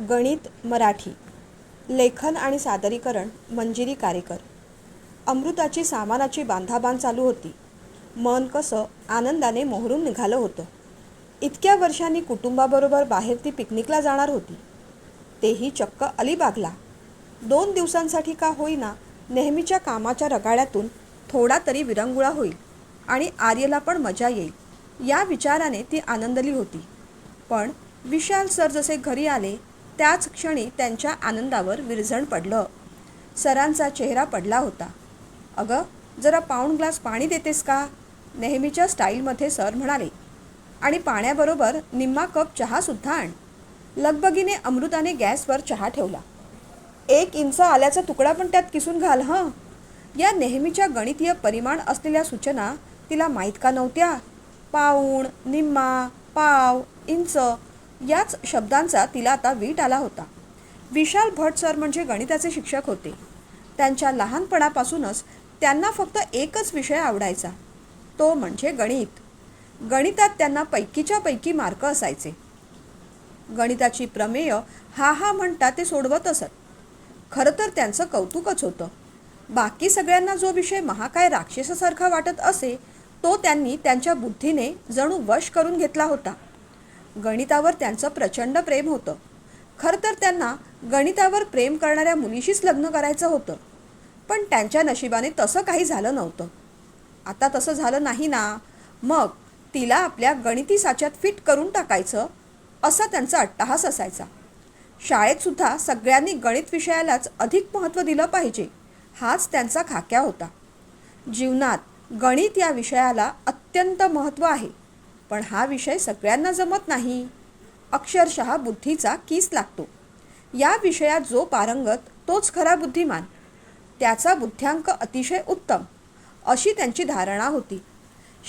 गणित मराठी. लेखन आणि सादरीकरण मंजिरी कारेकर. अमृताची सामानाची बांधाबांध चालू होती. मन कसं आनंदाने मोहरून निघालं होतं. इतक्या वर्षांनी कुटुंबाबरोबर बाहेर ती पिकनिकला जाणार होती. तेही चक्क अलिबागला. दोन दिवसांसाठी का होईना नेहमीच्या कामाच्या रगाड्यातून थोडा तरी विरंगुळा होईल आणि आर्यला पण मजा येईल या विचाराने ती आनंदली होती. पण विशाल सर जसे घरी आले त्याच क्षणी त्यांच्या आनंदावर विरझण पडलं. सरांचा चेहरा पडला होता. अगं जरा पाऊण ग्लास पाणी देतेस का? नेहमीच्या स्टाईलमध्ये सर म्हणाले. आणि पाण्याबरोबर निम्मा कप चहासुद्धा आण. लगबगीने अमृताने गॅसवर चहा ठेवला. एक इंच आल्याचा तुकडा पण त्यात किसून घाल हं? या नेहमीच्या गणितीय परिमाण असलेल्या सूचना तिला माहीत का नव्हत्या. पाऊण निम्मा पाव इंच याच शब्दांचा तिला आता वीट आला होता. विशाल भट सर म्हणजे गणिताचे शिक्षक होते. त्यांच्या लहानपणापासूनच त्यांना फक्त एकच विषय आवडायचा. तो म्हणजे गणित. गणितात त्यांना पैकीच्या पैकी मार्क असायचे. गणिताची प्रमेय हा हा म्हणता ते सोडवत असत. खरं तर त्यांचं कौतुकच होतं. बाकी सगळ्यांना जो विषय महाकाय राक्षसासारखा वाटत असे तो त्यांनी त्यांच्या बुद्धीने जणू वश करून घेतला होता. गणितावर त्यांचं प्रचंड प्रेम होतं. खरं तर त्यांना गणितावर प्रेम करणाऱ्या मुलीशीच लग्न करायचं होतं. पण त्यांच्या नशिबाने तसं काही झालं नव्हतं. आता तसं झालं नाही ना? मग तिला आपल्या गणिती साच्यात फिट करून टाकायचं असा त्यांचा अट्टाहास असायचा. शाळेतसुद्धा सगळ्यांनी गणित विषयालाच अधिक महत्त्व दिलं पाहिजे हाच त्यांचा खाक्या होता. जीवनात गणित या विषयाला अत्यंत महत्त्व आहे. पण हा विषय सगळ्यांना जमत नाही. अक्षरशः बुद्धीचा कीस लागतो. या विषयात जो पारंगत तोच खरा बुद्धिमान. त्याचा बुद्ध्यांक अतिशय उत्तम अशी त्यांची धारणा होती.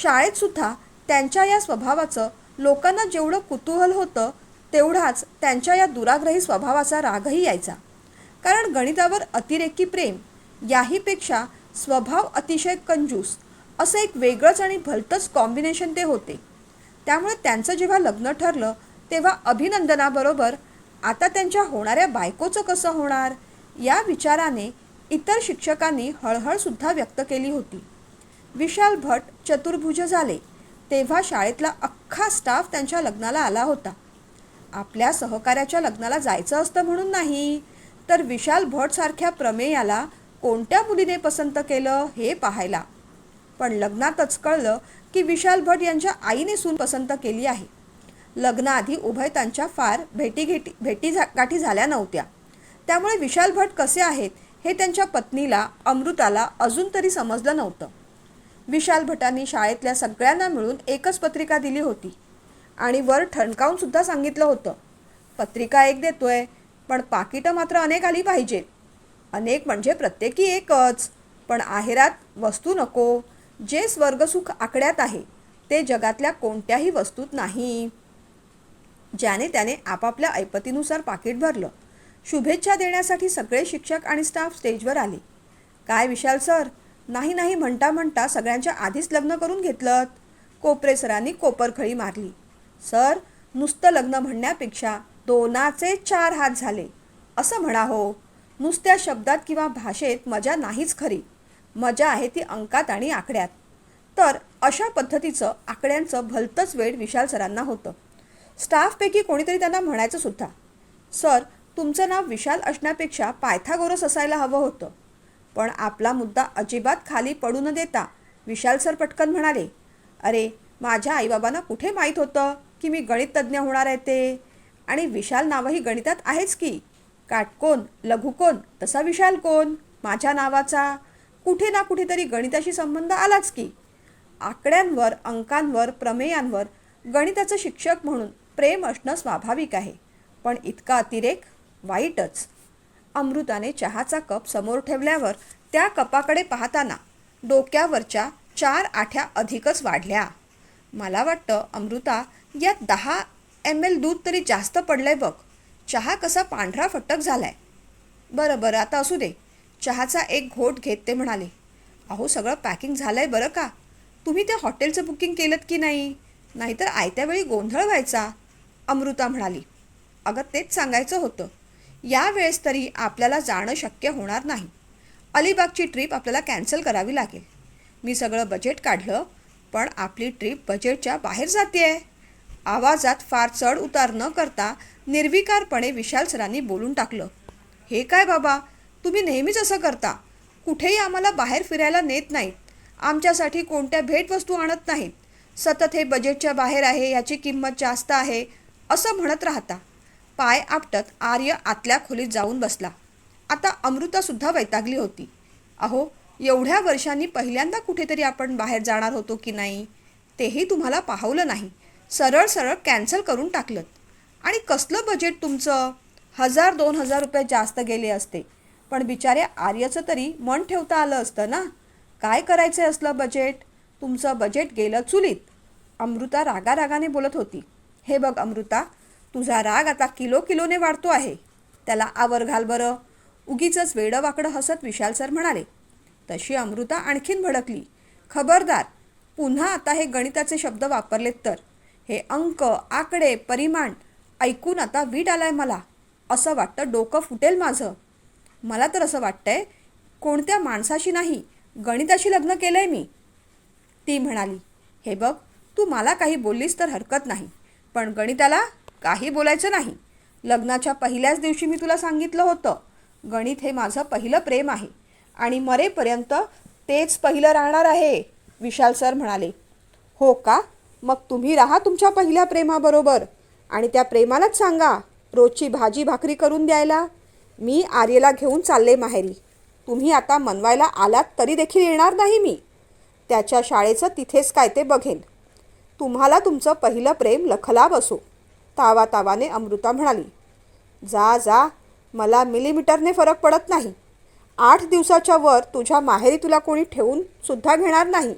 शाळेतसुद्धा त्यांच्या या स्वभावाचं लोकांना जेवढं कुतूहल होतं तेवढाच त्यांच्या या दुराग्रही स्वभावाचा रागही यायचा. कारण गणितावर अतिरेकी प्रेम याहीपेक्षा स्वभाव अतिशय कंजूस असं एक वेगळंच आणि भलतंच कॉम्बिनेशन ते होते. त्यामुळे त्यांचं जेव्हा लग्न ठरलं तेव्हा अभिनंदनाबरोबर आता त्यांच्या होणाऱ्या बायकोचं कसं होणार? या विचाराने इतर शिक्षकांनी हळहळसुद्धा व्यक्त केली होती. विशाल भट चतुर्भुज झाले तेव्हा शाळेतला अख्खा स्टाफ त्यांच्या लग्नाला आला होता. आपल्या सहकाऱ्याच्या लग्नाला जायचं असतं म्हणून नाही तर विशाल भटसारख्या प्रमेयाला कोणत्या मुलीने पसंत केलं हे पाहायला. पण लग्नातच कळलं की विशाल भट यांच्या आईने सून पसंत केली आहे. लग्नाआधी उभय त्यांच्या फार भेटीघेटी भेटी झा गाठी झाल्या नव्हत्या. त्यामुळे विशाल भट कसे आहेत हे त्यांच्या पत्नीला अमृताला अजून तरी समजलं नव्हतं. विशाल भटांनी शाळेतल्या सगळ्यांना मिळून एकच पत्रिका दिली होती आणि वर ठणकावून सुद्धा सांगितलं होतं. पत्रिका एक देतोय पण पाकिटं मात्र अनेक आली पाहिजेत. अनेक म्हणजे प्रत्येकी एकच. पण आहेरात वस्तू नको जे स्वर्गसुख आकड्यात आहे ते जगातल्या कोणत्याही वस्तूत नाही. ज्याने त्याने आपापल्या ऐपतीनुसार पाकिट भरलं. शुभेच्छा देण्यासाठी सगळे शिक्षक आणि स्टाफ स्टेजवर आले. काय विशाल सर? नाही नाही म्हणता म्हणता सगळ्यांच्या आधीच लग्न करून घेतलं कोपरे सरांनी कोपरखळी मारली. सर नुसतं लग्न म्हणण्यापेक्षा दोनाचे चार हात झाले. असं म्हणा हो. नुसत्या शब्दात किंवा भाषेत मजा नाहीच खरी. मजा आहे ती अंकात आणि आकड्यात. तर अशा पद्धतीचं आकड्यांचं भलतंच वेळ विशाल सरांना होतं. स्टाफपैकी कोणीतरी त्यांना म्हणायचं सुद्धा सर तुमचं नाव विशाल असण्यापेक्षा पायथागोरस असायला हवं होतं. पण आपला मुद्दा अजिबात खाली पडू न देता विशाल सर पटकन म्हणाले अरे माझ्या आईबाबांना कुठे माहीत होतं की मी गणित तज्ज्ञ होणार आहे ते? आणि विशाल नावही गणितात आहेच की? काटकोन लघुकोन तसा विशाल कोण? माझ्या नावाचा? कुठे ना कुठेतरी गणिताशी संबंध आलाच की. आकड्यांवर अंकांवर प्रमेयांवर गणिताचं शिक्षक म्हणून प्रेम असणं स्वाभाविक आहे. पण इतका अतिरेक? वाईटच. अमृताने चहाचा कप समोर ठेवल्यावर त्या कपाकडे पाहताना डोक्यावरच्या चार आठ्या अधिकच वाढल्या. मला वाटतं अमृता यात दहा एम एल दूध तरी जास्त पडलंय बघ. चहा कसा पांढरा फटक झालाय. बरं बरं आता असू दे. चहाचा एक घोट घेत ते म्हणाले अहो सगळं पॅकिंग झालं आहे बरं का? तुम्ही त्या हॉटेलचं बुकिंग केलं की नाही? नाहीतर आयत्या वेळी गोंधळ व्हायचा. अमृता म्हणाली अगं तेच सांगायचं होतं. यावेळेस तरी आपल्याला जाणं शक्य होणार नाही. अलिबागची ट्रीप आपल्याला कॅन्सल करावी लागेल. मी सगळं बजेट काढलं पण आपली ट्रीप बजेटच्या बाहेर जाते आहे आवाजात फार चढ उतार न करता निर्विकारपणे विशाल सरांनी बोलून टाकलं हे काय बाबा? तुम्ही नेहमीच असं करता. कुठेही आम्हाला बाहेर फिरायला नेत नाहीत. आमच्यासाठी कोणत्या भेटवस्तू आणत नाहीत. सतत हे बजेटच्या बाहेर आहे याची किंमत जास्त आहे असं म्हणत राहता. पाय आपटत आर्य आतल्या खोलीत जाऊन बसला. आता अमृतासुद्धा वैतागली होती. अहो एवढ्या वर्षांनी पहिल्यांदा कुठेतरी आपण बाहेर जाणार होतो की नाही? तेही तुम्हाला पाहवलं नाही. सरळ सरळ कॅन्सल करून टाकलं आणि कसलं बजेट तुमचं? हजार दोन हजार रुपये जास्त गेले असते. पण बिचारे आर्यचं तरी मन ठेवता आलं असतं ना? काय करायचं असलं बजेट तुमचं बजेट गेलं चुलीत. अमृता रागारागाने बोलत होती. हे बघ अमृता तुझा राग आता किलो किलोने वाढतो आहे. त्याला आवर घाल बरं. उगीचंच वेडं वाकडं हसत विशाल सर म्हणाले. तशी अमृता आणखीन भडकली. खबरदार पुन्हा आता हे गणिताचे शब्द वापरलेत तर. हे अंक आकडे परिमाण ऐकून आता वीट आलाय मला. असं वाटतं डोकं फुटेल माझं. मला तर असं वाटतंय कोणत्या माणसाशी नाही गणिताशी लग्न केलंय मी. ती म्हणाली हे बघ तू मला काही बोललीस तर हरकत नाही पण गणिताला काही बोलायचं नाही. लग्नाच्या पहिल्याच दिवशी मी तुला सांगितलं होतं गणित हे माझं पहिलं प्रेम आहे आणि मरेपर्यंत तेच पहिलं राहणार आहे विशाल सर म्हणाले. हो का? मग तुम्ही राहा तुमच्या पहिल्या प्रेमाबरोबर आणि त्या प्रेमालाच सांगा रोजची भाजी भाकरी करून द्यायला. मी आर्यला घेऊन चालले माहेरी. तुम्ही आता मनवायला आलात तरी देखील येणार नाही मी. त्याच्या शाळेचं तिथेच काय ते बघेन. तुम्हाला तुमचं पहिलं प्रेम लखला बसो तावा तावाने अमृता म्हणाली. जा जा मला मिलीमीटरने फरक पडत नाही. आठ दिवसाच्या वर तुझ्या माहेरी तुला कोणी ठेवून सुद्धा घेणार नाही.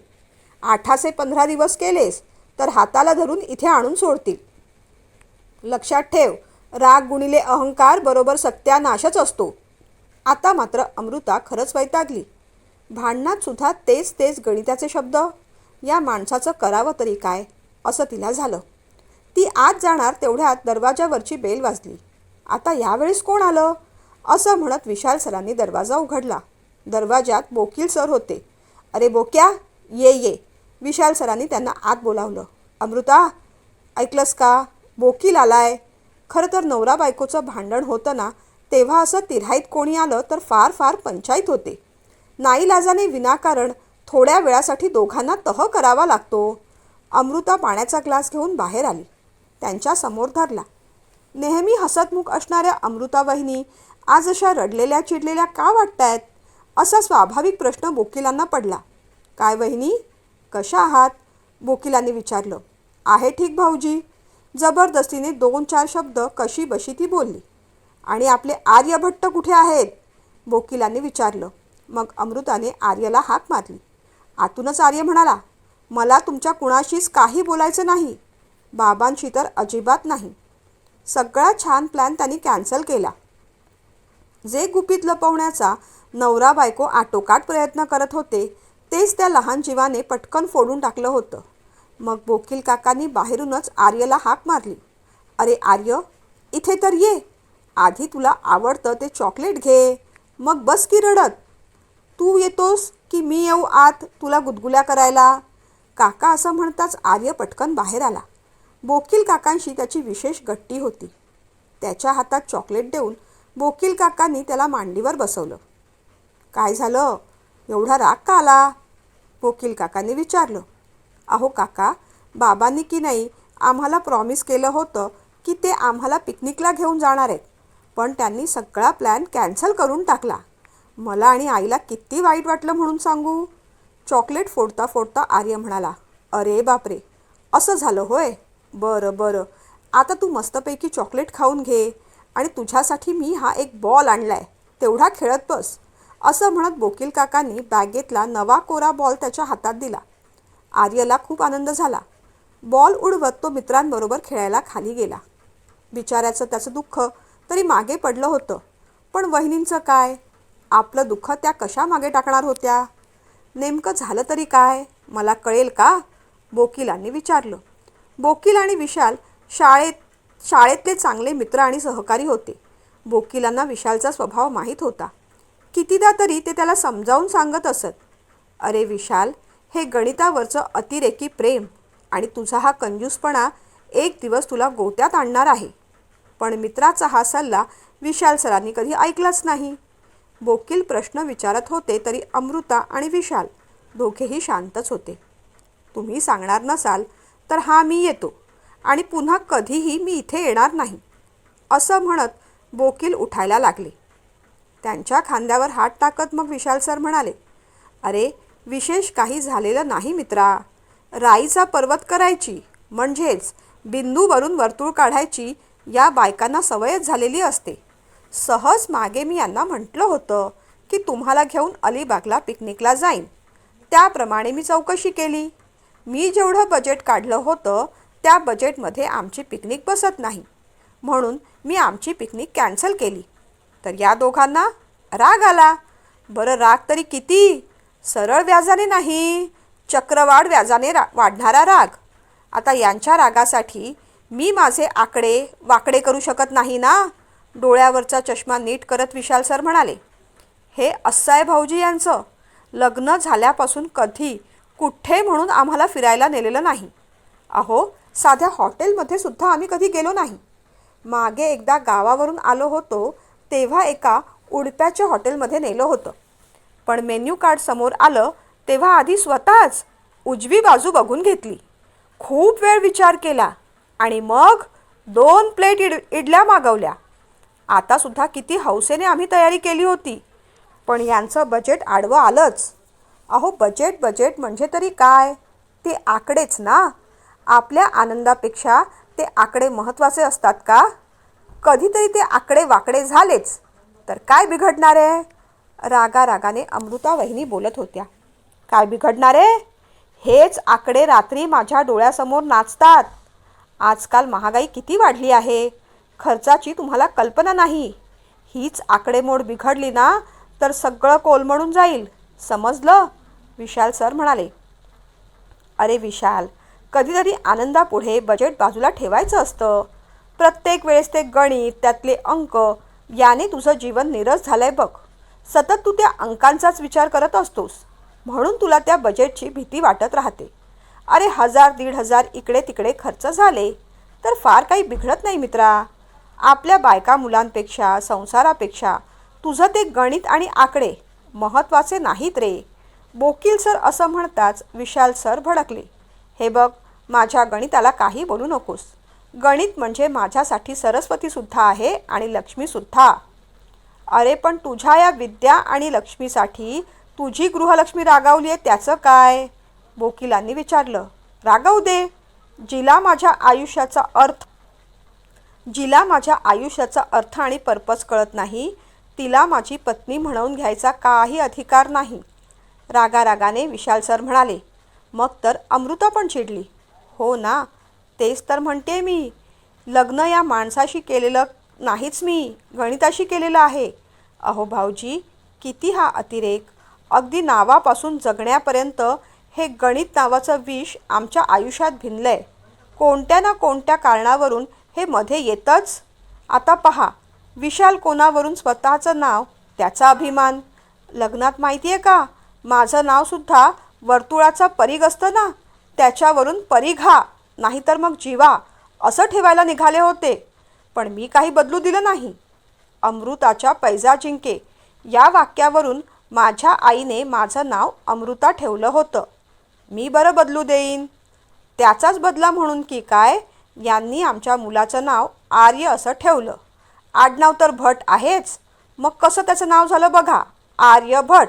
आठासे पंधरा दिवस केलेस तर हाताला धरून इथे आणून सोडतील. लक्षात ठेव राग गुणिले अहंकार बरोबर सत्यानाशच असतो. आता मात्र अमृता खरंच वैतागली. भांडणात सुद्धा तेच तेच गणिताचे शब्द. या माणसाचं करावं तरी काय? असं तिला झालं. ती आत जाणार तेवढ्यात दरवाजावरची बेल वाजली. आता यावेळेस कोण आलं? असं म्हणत विशाल सरांनी दरवाजा उघडला. दरवाजात बोकील सर होते. अरे बोक्या ये ये. विशाल सरांनी त्यांना आत बोलावलं. अमृता ऐकलंस का? बोकील आलाय. खरं तर नवरा बायकोचं भांडण होतं ना तेव्हा असं तिराईत कोणी आलं तर फार फार पंचायत होते. नाईलाजाने विनाकारण थोड्या वेळासाठी दोघांना तह करावा लागतो. अमृता पाण्याचा ग्लास घेऊन बाहेर आली. त्यांच्यासमोर धरला. नेहमी हसतमुख असणाऱ्या अमृता वहिनी आज अशा रडलेल्या चिडलेल्या का वाटतायत? असा स्वाभाविक प्रश्न बोकिलांना पडला. काय वहिनी? कशा आहात? बोकिलांनी विचारलं. आहे ठीक भाऊजी. जबरदस्तीने दोन चार शब्द कशी बशी ती बोलली. आणि आपले आर्यभट्ट कुठे आहेत? बोकिलांनी विचारलं. मग अमृताने आर्यला हाक मारली. आतूनच आर्य म्हणाला मला तुमच्या कुणाशीच काही बोलायचं नाही. बाबांशी तर अजिबात नाही. सगळा छान प्लॅन त्यांनी कॅन्सल केला. जे गुपित लपवण्याचा नवरा बायको आटोकाट प्रयत्न करत होते तेच त्या लहान जीवाने पटकन फोडून टाकलं होतं. मग बोकील काकांनी बाहेरूनच आर्यला हाक मारली. अरे आर्य इथे तर ये. आधी तुला आवडतं ते चॉकलेट घे. मग बस की रडत. तू येतोस की मी येऊ आत तुला गुदगुल्या करायला. काका असं म्हणताच आर्य पटकन बाहेर आला. बोकील काकांशी त्याची विशेष गट्टी होती. त्याच्या हातात चॉकलेट देऊन बोकील काकांनी त्याला मांडीवर बसवलं. काय झालं? एवढा राग का आला? बोकील काकांनी विचारलं. अहो काका बाबांनी की नाही आम्हाला प्रॉमिस केलं होतं की ते आम्हाला पिकनिकला घेऊन जाणार आहेत. पण त्यांनी सगळा प्लॅन कॅन्सल करून टाकला. मला आणि आईला किती वाईट वाटलं म्हणून सांगू? चॉकलेट फोडता फोडता आर्य म्हणाला अरे बापरे असं झालं होय? बरं बरं. आता तू मस्तपैकी चॉकलेट खाऊन घे आणि तुझ्यासाठी मी हा एक बॉल आणलाय. तेवढा खेळत बस. असं म्हणत बोकील काकांनी बॅगेतला नवा कोरा बॉल त्याच्या हातात दिला. आर्यला खूप आनंद झाला. बॉल उडवत तो मित्रांबरोबर खेळायला खाली गेला. बिचाऱ्याचं त्याचं दुःख तरी मागे पडलं होतं. पण वहिनींचं काय? आपलं दुःख त्या कशा मागे टाकणार होत्या? नेमकं झालं तरी काय? मला कळेल का? बोकिलांनी विचारलं. बोकील आणि विशाल शाळेत शाळेतले चांगले मित्र आणि सहकारी होते. बोकिलांना विशालचा स्वभाव माहीत होता. कितीदा तरी ते त्याला समजावून सांगत असत. अरे विशाल हे गणितावरचं अतिरेकी प्रेम आणि तुझा हा कंजूसपणा एक दिवस तुला गोत्यात आणणार आहे. पण मित्राचा हा सल्ला विशाल सरांनी कधी ऐकलाच नाही. बोकील प्रश्न विचारत होते तरी अमृता आणि विशाल दोघेही शांतच होते. तुम्ही सांगणार नसाल तर हा मी येतो आणि पुन्हा कधीही मी इथे येणार नाही असं म्हणत बोकील उठायला लागले. त्यांच्या खांद्यावर हात टाकत मग विशाल सर म्हणाले अरे विशेष काही झालेलं नाही मित्रा. राईचा पर्वत करायची म्हणजेच बिंदूवरून वर्तुळ काढायची या बायकांना सवयच झालेली असते. सहज मागे मी यांना म्हटलं होतं की तुम्हाला घेऊन अलिबागला पिकनिकला जाईन. त्याप्रमाणे मी चौकशी केली. मी जेवढं बजेट काढलं होतं त्या बजेटमध्ये आमची पिकनिक बसत नाही. म्हणून मी आमची पिकनिक कॅन्सल केली. तर या दोघांना राग आला. बरं राग तरी किती? सरळ व्याजाने नाही चक्रवाढ व्याजाने रा वाढणारा राग. आता यांच्या रागासाठी मी माझे आकडे वाकडे करू शकत नाही ना? डोळ्यावरचा चष्मा नीट करत विशाल सर म्हणाले. हे असं आहे भाऊजी यांचं लग्न झाल्यापासून कधी कुठे म्हणून आम्हाला फिरायला नेलेलं नाही. अहो साध्या हॉटेलमध्ये सुद्धा आम्ही कधी गेलो नाही. मागे एकदा गावावरून आलो होतो तेव्हा एका उडप्याच्या हॉटेलमध्ये नेलं होतं. पण मेन्यू कार्ड समोर आलं तेव्हा आधी स्वतःच उजवी बाजू बघून घेतली. खूप वेळ विचार केला आणि मग दोन प्लेट इड इडल्या मागवल्या. आतासुद्धा किती हौसेने आम्ही तयारी केली होती. पण यांचं बजेट आडवं आलंच. अहो बजेट बजेट म्हणजे तरी काय? ते आकडेच ना? आपल्या आनंदापेक्षा ते आकडे महत्त्वाचे असतात का? कधीतरी ते आकडे वाकडे झालेच. तर काय बिघडणार आहे? रागा रागाने अमृता वहिनी बोलत होत्या. काय बिघडणार आहे? हेच आकडे रात्री माझ्या डोळ्यासमोर नाचतात. आजकाल महागाई किती वाढली आहे? खर्चाची तुम्हाला कल्पना नाही. हीच आकडेमोड बिघडली ना तर सगळं कोलमडून जाईल. समजलं? विशाल सर म्हणाले. अरे विशाल कधीतरी आनंदापुढे बजेट बाजूला ठेवायचं असतं. प्रत्येक वेळेस ते गणित त्यातले अंक याने तुझं जीवन निरस झालंय बघ. सतत तू त्या अंकांचाच विचार करत असतोस. म्हणून तुला त्या बजेटची भीती वाटत राहते. अरे हजार दीड हजार इकडे तिकडे खर्च झाले तर फार काही बिघडत नाही मित्रा. आपल्या बायका मुलांपेक्षा संसारापेक्षा तुझं ते गणित आणि आकडे महत्त्वाचे नाहीत रे. बोकील सर असं म्हणताच विशाल सर भडकले. हे बघ माझ्या गणिताला काही बोलू नकोस. गणित म्हणजे माझ्यासाठी सरस्वतीसुद्धा आहे आणि लक्ष्मीसुद्धा. अरे पण तुझ्या या विद्या आणि लक्ष्मीसाठी तुझी गृहलक्ष्मी रागावली आहे त्याचं काय? बोकिलांनी विचारलं. रागव दे. जिला माझ्या आयुष्याचा अर्थ जिला माझ्या आयुष्याचा अर्थ आणि पर्पज कळत नाही. तिला माझी पत्नी म्हणवून घ्यायचा काही अधिकार नाही. रागारागाने विशाल सर म्हणाले मग तर अमृता पण चिडली. हो ना तेच तर म्हणते मी. लग्न या माणसाशी केलेलं नाहीच मी गणिताशी केलेलं आहे. अहो भाऊजी किती हा अतिरेक. अगदी नावापासून जगण्यापर्यंत हे गणित नावाचं विष आमच्या आयुष्यात भिनलं आहे कोणत्या ना कोणत्या कारणावरून हे मध्ये येतच? आता पहा विशाल कोणावरून स्वतःचं नाव त्याचा अभिमान? लग्नात माहिती आहे का? माझं नावसुद्धा वर्तुळाचा परीघ असतं ना? त्याच्यावरून परीघा नाहीतर मग जीवा. असं ठेवायला निघाले होते. पण मी काही बदलू दिलं नाही. अमृताच्या पैजा जिंके. या वाक्यावरून माझ्या आईने माझं नाव अमृता ठेवलं होतं. मी बरं बदलू देईन. त्याचाच बदला म्हणून की काय? यांनी आमच्या मुलाचं नाव आर्य असं ठेवलं. आडनाव तर भट आहेच. मग कसं त्याचं नाव झालं बघा? आर्यभट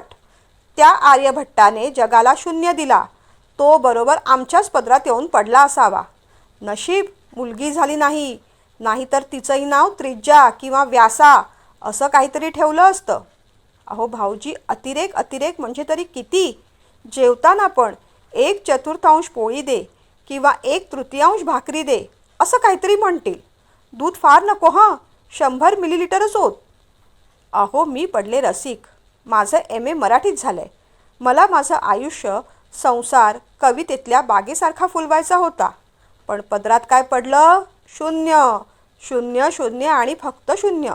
त्या आर्यभट्टाने जगाला शून्य दिला. तो बरोबर आमच्याच पदरात येऊन पडला असावा. नशीब मुलगी झाली नाही. नाहीतर तिचंही नाव त्रिज्या किंवा व्यासा असं काहीतरी ठेवलं असतं. अहो भाऊजी अतिरेक अतिरेक म्हणजे तरी किती? जेवताना पण एक चतुर्थांश पोळी दे किंवा एक तृतीयांश भाकरी दे असं काहीतरी म्हणतील. दूध फार नको हां? शंभर मिलीलिटरच होत अहो मी पडले रसिक. माझं एम ए मराठीत झालं आहे मला माझं आयुष्य संसार कवितेतल्या बागेसारखा फुलवायचा होता. पण पदरात काय पडलं? शून्य. शून्य शून्य आणि फक्त शून्य.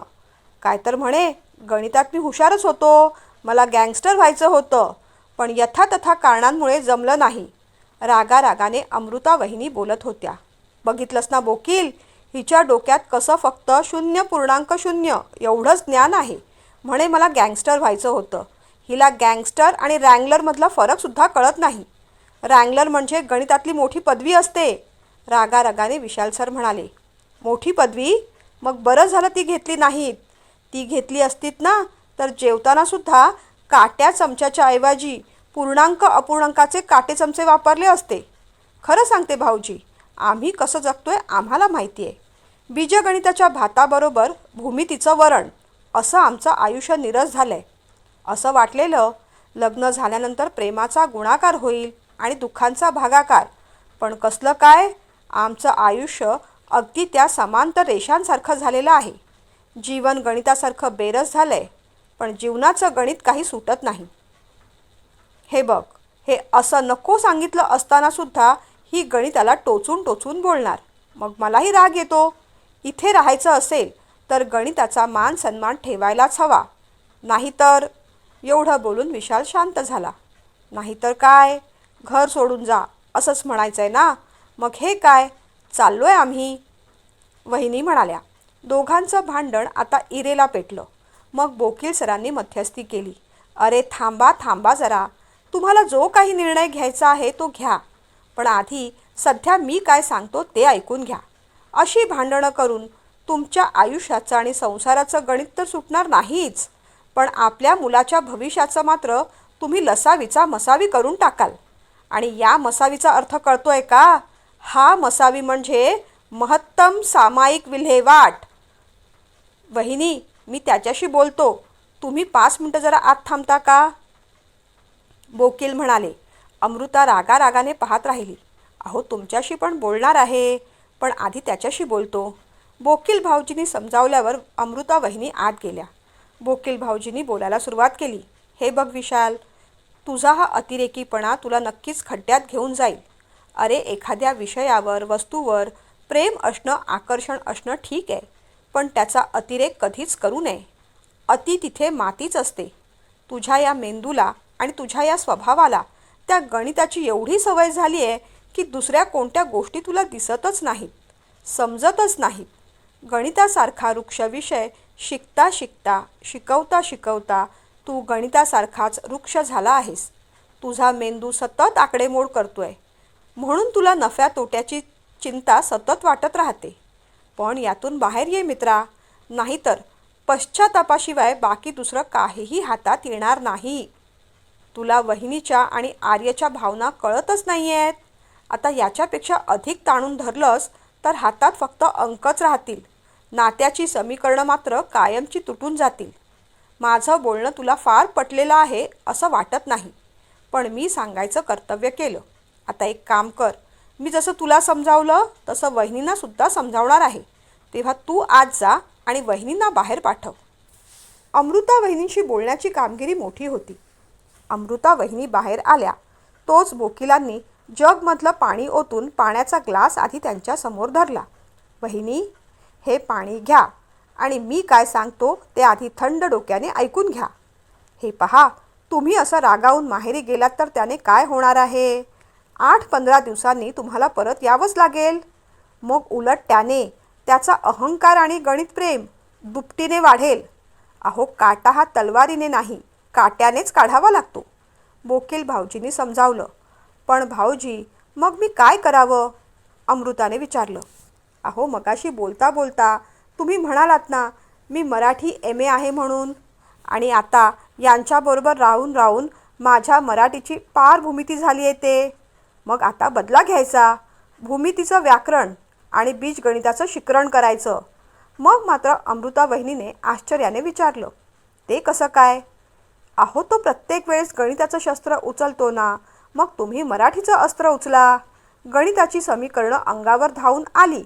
काय तर म्हणे गणितात मी हुशारच होतो. मला गँगस्टर व्हायचं होतं पण यथातथा कारणांमुळे जमलं नाही. रागा रागाने अमृता वहिनी बोलत होत्या. बघितलंस ना बोकील हिच्या डोक्यात कसं फक्त शून्य पूर्णांक शून्य एवढंच ज्ञान आहे. म्हणे मला गँगस्टर व्हायचं होतं. हिला गँगस्टर आणि रँगलरमधला फरकसुद्धा कळत नाही. रँगलर म्हणजे गणितातली मोठी पदवी असते. रागारागाने विशाल सर म्हणाले मोठी पदवी? मग बरं झालं ती घेतली नाहीत. ती घेतली असतीत ना तर जेवतानासुद्धा काट्या चमच्याच्या ऐवजी पूर्णांक अपूर्णांकाचे काटे चमचे वापरले असते. खरं सांगते भाऊजी आम्ही कसं जगतोय आम्हाला माहिती आहे बीजगणिताच्या भाताबरोबर भूमितीचं वरण. असं आमचं आयुष्य निरस झालं आहे असं वाटलेलं लग्न झाल्यानंतर प्रेमाचा गुणाकार होईल आणि दुःखांचा भागाकार. पण कसलं काय? आमचं आयुष्य अगदी त्या समांतर रेषांसारखं झालेलं आहे. जीवन गणितासारखं बेरस झालं आहे पण जीवनाचं गणित काही सुटत नाही. हे बघ हे असं नको सांगितलं असतानासुद्धा ही गणिताला टोचून टोचून बोलणार. मग मलाही राग येतो. इथे राहायचं असेल तर गणिताचा मान सन्मान ठेवायलाच हवा. नाहीतर एवढं बोलून विशाल शांत झाला. नाहीतर काय? घर सोडून जा असंच म्हणायचं आहे ना? मग हे काय? चाललो आहे आम्ही. वहिनी म्हणाल्या दोघांचं भांडण आता इरेला पेटलं. मग बोकील सरांनी मध्यस्थी केली. अरे थांबा थांबा जरा. तुम्हाला जो काही निर्णय घ्यायचा आहे तो घ्या. पण आधी सध्या मी काय सांगतो ते ऐकून घ्या. अशी भांडणं करून तुमच्या आयुष्याचं आणि संसाराचं गणित तर सुटणार नाहीच. पण आपल्या मुलाच्या भविष्याचं मात्र तुम्ही लसावीचा मसावी करून टाकाल. आणि या मसावीचा अर्थ कळतोय का? हा मसावी म्हणजे महत्तम सामायिक विल्हेवाट वहिनी मी त्याच्याशी बोलतो. तुम्ही पाच मिनटं जरा आत थांबता का? बोकील म्हणाले. अमृता रागा रागाने पाहत राहिली. अहो तुमच्याशी पण बोलणार आहे पण आधी त्याच्याशी बोलतो. बोकील भाऊजींनी समजावल्यावर अमृता वहिनी आत गेल्या. बोकील भाऊजींनी बोलायला सुरुवात केली. हे बघ विशाल तुझा हा अतिरेकीपणा तुला नक्कीच खड्ड्यात घेऊन जाईल. अरे एखाद्या विषयावर वस्तूवर प्रेम असणं आकर्षण असणं ठीक आहे पण त्याचा अतिरेक कधीच करू नये. अति तिथे मातीच असते. तुझ्या या मेंदूला आणि तुझ्या या स्वभावाला त्या गणिताची एवढी सवय झाली आहे की दुसऱ्या कोणत्या गोष्टी तुला दिसतच नाहीत समजतच नाहीत. गणितासारखा वृक्ष विषय शिकता शिकता शिकवता शिकवता तू गणितासारखाच वृक्ष झाला आहेस. तुझा मेंदू सतत आकडेमोड करतोय. म्हणून तुला नफ्या तोट्याची चिंता सतत वाटत राहते. पण यातून बाहेर ये मित्रा. नाहीतर पश्चातापाशिवाय बाकी दुसरं काहीही हातात येणार नाही. तुला वहिनीच्या आणि आर्यच्या भावना कळतच नाही आहेत आता याच्यापेक्षा अधिक ताणून धरलंस तर हातात फक्त अंकच राहतील. नात्याची समीकरणं मात्र कायमची तुटून जातील. माझं बोलणं तुला फार पटलेलं आहे असं वाटत नाही. पण मी सांगायचं कर्तव्य केलं. आता एक काम कर. मी जसं तुला समजावलं तसं वहिनींनासुद्धा समजावणार आहे. तेव्हा तू आज जा आणि वहिनींना बाहेर पाठव. अमृता वहिनींशी बोलण्याची कामगिरी मोठी होती. अमृता वहिनी बाहेर आल्या. तोच बोकिलांनी जगमधलं पाणी ओतून पाण्याचा ग्लास आधी त्यांच्यासमोर धरला. वहिनी हे पाणी घ्या आणि मी काय सांगतो ते आधी थंड डोक्याने ऐकून घ्या. हे पहा तुम्ही असं रागावून माहेरी गेलात तर त्याने काय होणार आहे? आठ पंधरा दिवसांनी तुम्हाला परत यावंच लागेल. मग उलट त्याने त्याचा अहंकार आणि गणित प्रेम दुपटीने वाढेल. अहो काटा हा तलवारीने नाही काट्यानेच काढावा लागतो. बोकील भाऊजींनी समजावलं. पण भाऊजी मग मी काय करावं? अमृताने विचारलं. अहो मगाशी बोलता बोलता तुम्ही म्हणालात ना मी मराठी एम ए आहे म्हणून. आणि आता यांच्याबरोबर राहून राहून माझ्या मराठीची पार भूमिती झाली आहे ते. मग आता बदला घ्यायचा. भूमितीचं व्याकरण आणि बीजगणिताचं शिकरण करायचं. मग मात्र अमृता वहिनीने आश्चर्याने विचारलं ते कसं काय? अहो तो प्रत्येक वेळेस गणिताचं शस्त्र उचलतो ना मग तुम्ही मराठीचं अस्त्र उचला. गणिताची समीकरणं अंगावर धावून आली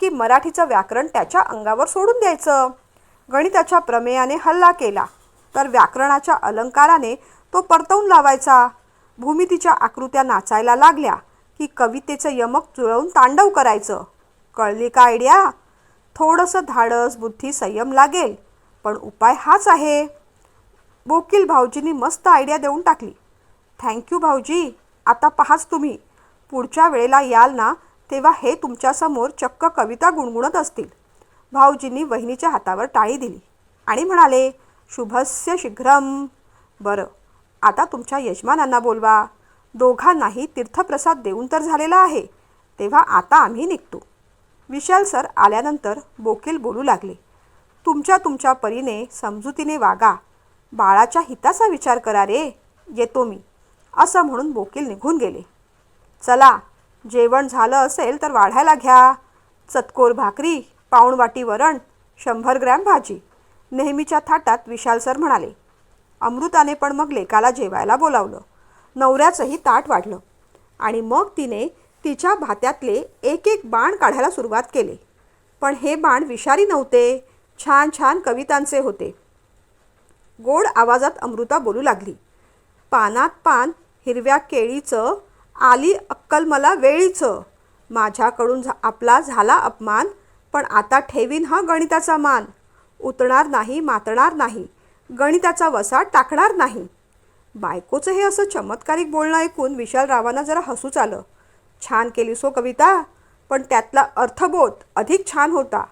की मराठीचं व्याकरण त्याच्या अंगावर सोडून द्यायचं. गणिताच्या प्रमेयाने हल्ला केला तर व्याकरणाच्या अलंकाराने तो परतवून लावायचा. भूमितीच्या आकृत्या नाचायला लागल्या. की कवितेचं यमक जुळवून तांडव करायचं. कळली का आयडिया? थोडंसं धाडस बुद्धी संयम लागेल पण उपाय हाच आहे. बोकील भाऊजींनी मस्त आयडिया देऊन टाकली. थँक्यू भाऊजी आता पहाच तुम्ही. पुढच्या वेळेला याल ना तेव्हा हे तुमच्यासमोर चक्क कविता गुणगुणत असतील. भाऊजींनी वहिनीच्या हातावर टाळी दिली आणि म्हणाले शुभस्य शीघ्रम. बरं. आता तुमच्या यजमानांना बोलवा. दोघांनाही तीर्थप्रसाद देऊन तर झालेला आहे. तेव्हा आता आम्ही निघतो. विशाल सर आल्यानंतर बोकील बोलू लागले. तुमच्या तुमच्या परीने समजुतीने वागा. बाळाच्या हिताचा विचार करा रे. येतो मी. असं म्हणून बोकील निघून गेले. चला जेवण झालं असेल तर वाढायला घ्या. चतकोर भाकरी पाऊणवाटी वरण शंभर ग्रॅम भाजी. नेहमीच्या थाटात विशाल सर म्हणाले. अमृताने पण मग लेकाला जेवायला बोलावलं. नवऱ्याचंही ताट वाढलं. आणि मग तिने तिच्या भात्यातले एक एक बाण काढायला सुरुवात केली. पण हे बाण विषारी नव्हते छान छान कवितांचे होते. गोड आवाजात अमृता बोलू लागली. पानात पान हिरव्या केळीचं आली अक्कल मला वेळीचं. माझ्याकडून झा आपला झाला अपमान पण आता ठेवीन हा गणिताचा मान. उतणार नाही मातणार नाही. गणिताचा वसा टाकणार नाही. बायकोचं हे असं चमत्कारिक बोलणं ऐकून विशालरावांना जरा हसूच आलं. छान केली सो हो कविता पण त्यातला अर्थबोध अधिक छान होता.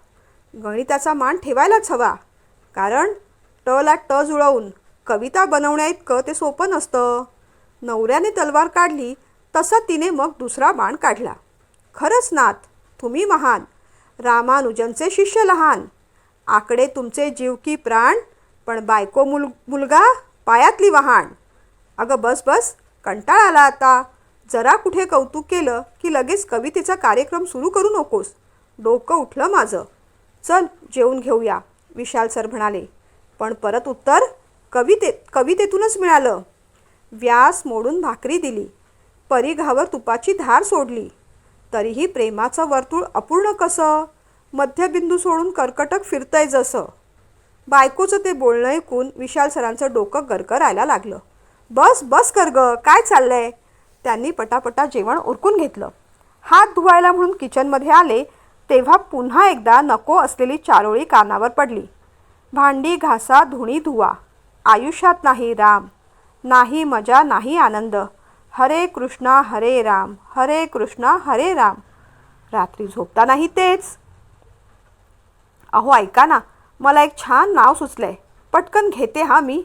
गणिताचा मान ठेवायलाच हवा. कारण टला ट जुळवून कविता बनवण्याइतकं ते सोपं नसतं. नवऱ्याने तलवार काढली तसा तिने मग दुसरा बाण काढला. खरंच नाथ तुम्ही महान. रामानुजनचे शिष्य लहान. आकडे तुमचे जीव की प्राण पण बायको मुल मुलगा पायातली वहाण अगं बस बस कंटाळा आला आता. जरा कुठे कौतुक केलं की लगेच कवितेचा कार्यक्रम सुरू करू नकोस. डोकं उठलं माझं. चल जेवून घेऊया विशाल सर म्हणाले. पण परत उत्तर कविते कवितेतूनच मिळालं. व्यास मोडून भाकरी दिली. परिघावर तुपाची धार सोडली. तरीही प्रेमाचं वर्तुळ अपूर्ण कसं? मध्यबिंदू सोडून कर्कटक फिरतंय जसं. बायकोचं ते बोलणं ऐकून विशाल सरांचं डोकं गरगरायला लागलं. बस बस कर ग काय चाललंय? त्यांनी पटापटा जेवण उरकून घेतलं. हात धुवायला म्हणून किचनमध्ये आले तेव्हा पुन्हा एकदा नको असलेली चारोळी कानावर पडली. भांडी घासा धुणी धुवा. आयुष्यात नाही राम. नाही मजा नाही आनंद. हरे कृष्णा हरे राम. हरे कृष्णा हरे राम. रात्री झोपतानाही तेच. अहो ऐका ना. मला एक छान नाव सुचलंय. पटकन घेते हा मी.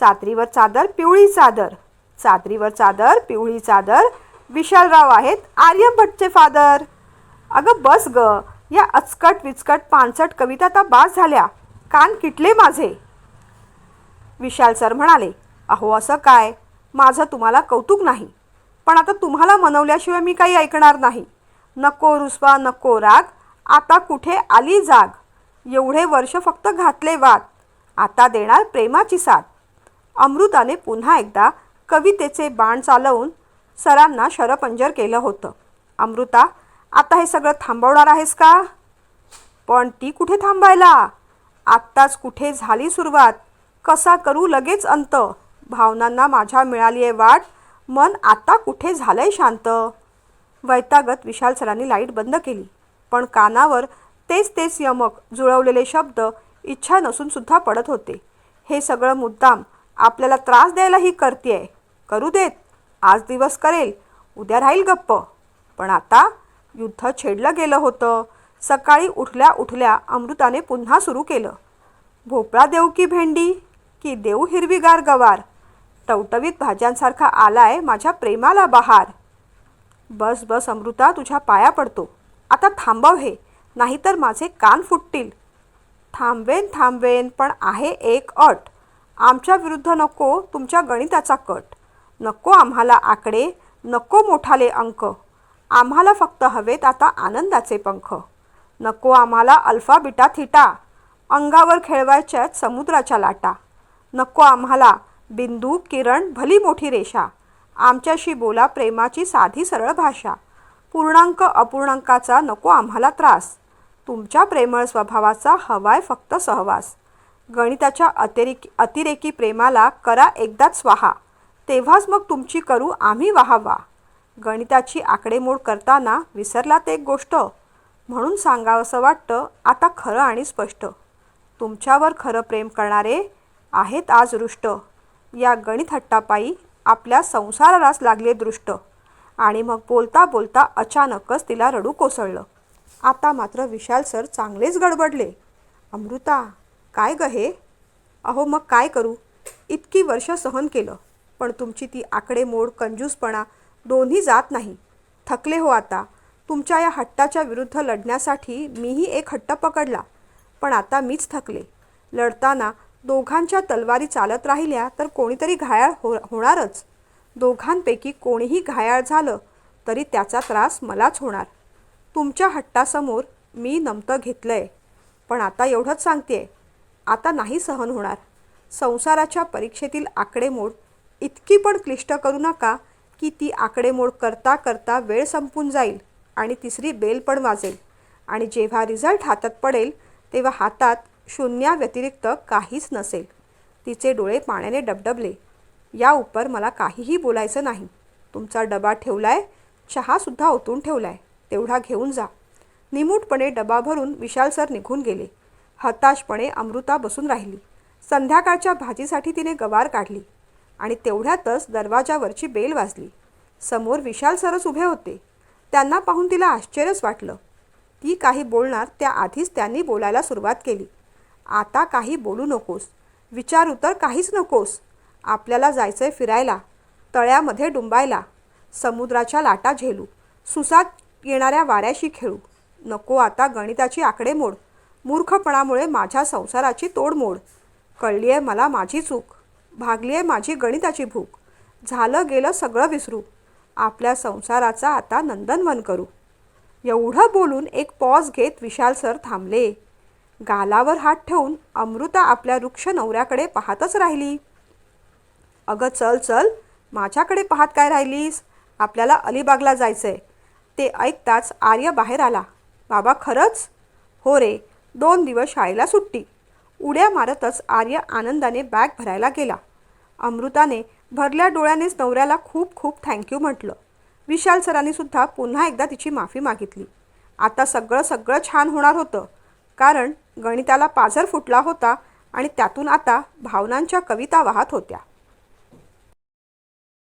चादरीवर चादर पिवळी चादर. चादरीवर चादर पिवळी चादर. विशालराव आहेत आर्यभट्टचे फादर. अगं बस ग या अचकट विचकट पानसट कविता आता बास झाल्या. कान किटले माझे. विशाल सर म्हणाले अहो असं काय? माझं तुम्हाला कौतुक नाही. पण आता तुम्हाला मनवल्याशिवाय मी काही ऐकणार नाही. नको रुसवा नको राग. आता कुठे आली जाग? एवढे वर्ष फक्त घातले वाद. आता देणार प्रेमाची साथ. अमृताने पुन्हा एकदा कवितेचे बाण चालवून सरांना शरपंजर केलं होतं. अमृता आता हे सगळं थांबवणार आहेस का? पण ती कुठे थांबायला? आत्ताच कुठे झाली सुरुवात? कसा करू लगेच अंत? भावनांना माझ्या मिळाली आहे वाट. मन आता कुठे झालंय शांत? वैतागत विशाल सरांनी लाइट बंद केली. पण कानावर तेच तेच यमक जुळवलेले शब्द इच्छा नसून सुद्धा पडत होते. हे सगळं मुद्दाम आपल्याला त्रास द्यायलाही करतेय. करू देत. आज दिवस करेल. उद्या राहील गप्प. पण आता युद्ध छेडलं गेलं होतं. सकाळी उठल्या उठल्या अमृताने पुन्हा सुरू केलं. भोपळा देऊ की भेंडी? की देऊ हिरवीगार गवार? टवटवीत भाज्यांसारखा आलाय माझ्या प्रेमाला बहार. बस बस अमृता तुझ्या पाया पडतो. आता थांबव हे. नाहीतर माझे कान फुटतील. थांबवेन थांबवेन पण आहे एक अट. आमच्या विरुद्ध नको तुमच्या गणिताचा कट. नको आम्हाला आकडे नको मोठाले अंक. आम्हाला फक्त हवेत आता आनंदाचे पंख. नको आम्हाला अल्फा बिटा थिटा. अंगावर खेळवायच्यात समुद्राच्या लाटा. नको आम्हाला बिंदू किरण भली मोठी रेषा. आमच्याशी बोला प्रेमाची साधी सरळ भाषा. पूर्णांक अपूर्णांकाचा नको आम्हाला त्रास. तुमच्या प्रेमळ स्वभावाचा हवाय फक्त सहवास. गणिताच्या अतिरेकी अतिरेकी प्रेमाला करा एकदाच स्वाहा. तेव्हाच मग तुमची करू आम्ही वाहावा. गणिताची आकडेमोड करताना विसरलात एक गोष्ट. म्हणून सांगावंसं वाटतं आता खरं आणि स्पष्ट. तुमच्यावर खरं प्रेम करणारे आहेत आज रुष्ट या गणित हट्टापायी आपल्या संसारालाच लागले दृष्ट. आणि मग बोलता बोलता अचानकच तिला रडू कोसळलं. आता मात्र विशाल सर चांगलेच गडबडले. अमृता काय ग हे? अहो मग काय करू? इतकी वर्ष सहन केलं पण तुमची ती आकडेमोड कंजूसपणा दोन्ही जात नाही. थकले हो आता. तुमच्या या हट्टाच्या विरुद्ध लढण्यासाठी मीही एक हट्ट पकडला पण आता मीच थकले. लढताना दोघांच्या तलवारी चालत राहिल्या तर कोणीतरी घायाळ हो होणारच. दोघांपैकी कोणीही घायाळ झालं तरी त्याचा त्रास मलाच होणार. तुमच्या हट्टासमोर मी नमतं घेतलंय. पण आता एवढंच सांगते आता नाही सहन होणार. संसाराच्या परीक्षेतील आकडेमोड इतकी पण क्लिष्ट करू नका की ती आकडेमोड करता करता वेळ संपून जाईल आणि तिसरी बेल पण वाजेल. आणि जेव्हा रिझल्ट हातात पडेल तेव्हा हातात शून्याव्यतिरिक्त काहीच नसेल. तिचे डोळे पाण्याने डबडबले. या उपर मला काहीही बोलायचं नाही. तुमचा डबा ठेवलाय चहासुद्धा ओतून ठेवलाय. तेवढा घेऊन जा. निमूटपणे डबा भरून विशाल सर निघून गेले. हताशपणे अमृता बसून राहिली. संध्याकाळच्या भाजीसाठी तिने गवार काढली आणि तेवढ्यातच दरवाजावरची बेल वाजली. समोर विशाल सरच उभे होते. त्यांना पाहून तिला आश्चर्यच वाटलं. ती काही बोलणार त्याआधीच त्यांनी बोलायला सुरुवात केली. आता काही बोलू नकोस. विचारू तर काहीच नकोस. आपल्याला जायचंय फिरायला तळ्यामध्ये डुंबायला समुद्राच्या लाटा झेलू सुसात येणाऱ्या वाऱ्याशी खेळू. नको आता गणिताची आकडेमोड मूर्खपणामुळे माझ्या संसाराची तोडमोड कळली आहे मला माझी चूक. भागली आहे माझी गणिताची भूक. झालं गेलं सगळं विसरू. आपल्या संसाराचा आता नंदनवन करू. एवढं बोलून एक पॉज घेत विशाल सर थांबले. गालावर हात ठेवून अमृता आपल्या वृक्ष नवऱ्याकडे पाहतच राहिली. अगं चल चल. माझ्याकडे पाहत काय राहिलीस? आपल्याला अलिबागला जायचं आहे ते ऐकताच आर्य बाहेर आला. बाबा खरंच? हो रे दोन दिवस शाळेला सुट्टी. उड्या मारतच आर्य आनंदाने बॅग भरायला गेला. अमृताने भरल्या डोळ्यानेच नवऱ्याला खूप खूप थँक्यू म्हटलं. विशाल सरांनी सुद्धा पुन्हा एकदा तिची माफी मागितली. आता सगळं सगळं छान होणार होतं कारण गणिताला पाझर फुटला होता आणि त्यातून आता भावनांच्या कविता वाहत होत्या.